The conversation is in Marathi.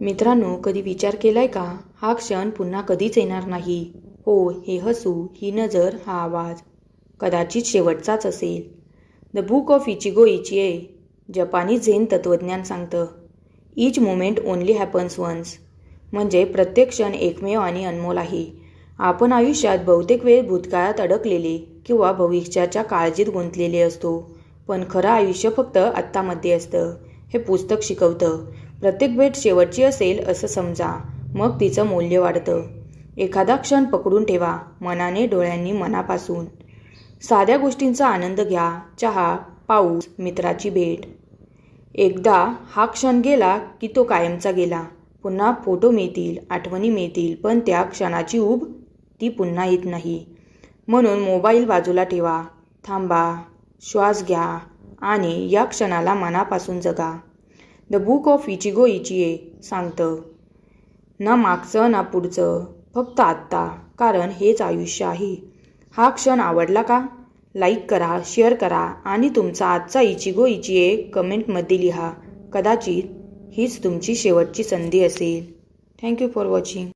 मित्रांनो कधी विचार केलाय का? हा क्षण पुन्हा कधीच येणार नाही. हो हे हसू ही नजर हा आवाज. कदाचित शेवटचाच असेल. The book of Ichigo Ichie जपानी झेन तत्त्वज्ञान सांगतं. Each moment only happens once म्हणजे प्रत्येक क्षण एकमेव आणि अनमोल आहे. आपण आयुष्यात बहुतेक वेळ भूतकाळात अडकलेले किंवा भविष्याच्या काळजीत गुंतलेले असतो. पण खरं आयुष्य फक्त आत्तामध्ये असतं. हे पुस्तक शिकवतं. प्रत्येक भेट शेवटची असेल असं समजा. मग तिचं मूल्य वाढतं. एखादा क्षण पकडून ठेवा मनाने डोळ्यांनी मनापासून. साध्या गोष्टींचा आनंद घ्या चहा पाऊस मित्राची भेट. एकदा हा क्षण गेला की तो कायमचा गेला. पुन्हा फोटो मिळतील आठवणी मिळतील पण त्या क्षणाची ऊब ती पुन्हा येत नाही. म्हणून मोबाईल बाजूला ठेवा. थांबा श्वास घ्या आणि या क्षणाला मनापासून जगा. The book of Ichigo Ichie सांगतं ना मागचं ना पुढचं फक्त आत्ता कारण हेच आयुष्य आहे. हा क्षण आवडला का? लाईक करा शेअर करा आणि तुमचा आजचा इचिगो इचिए कमेंटमध्ये लिहा. कदाचित हीच तुमची शेवटची संधी असेल. Thank you for watching